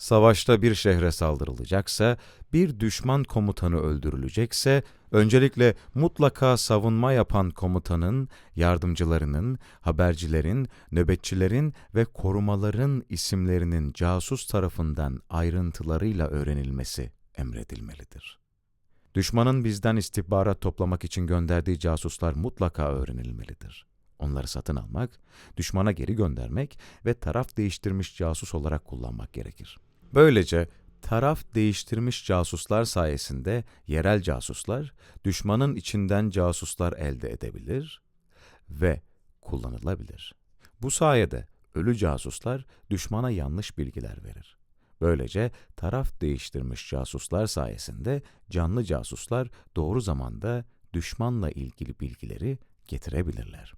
Savaşta bir şehre saldırılacaksa, bir düşman komutanı öldürülecekse, öncelikle mutlaka savunma yapan komutanın, yardımcılarının, habercilerin, nöbetçilerin ve korumaların isimlerinin casus tarafından ayrıntılarıyla öğrenilmesi emredilmelidir. Düşmanın bizden istihbarat toplamak için gönderdiği casuslar mutlaka öğrenilmelidir. Onları satın almak, düşmana geri göndermek ve taraf değiştirmiş casus olarak kullanmak gerekir. Böylece taraf değiştirmiş casuslar sayesinde yerel casuslar düşmanın içinden casuslar elde edebilir ve kullanılabilir. Bu sayede ölü casuslar düşmana yanlış bilgiler verir. Böylece taraf değiştirmiş casuslar sayesinde canlı casuslar doğru zamanda düşmanla ilgili bilgileri getirebilirler.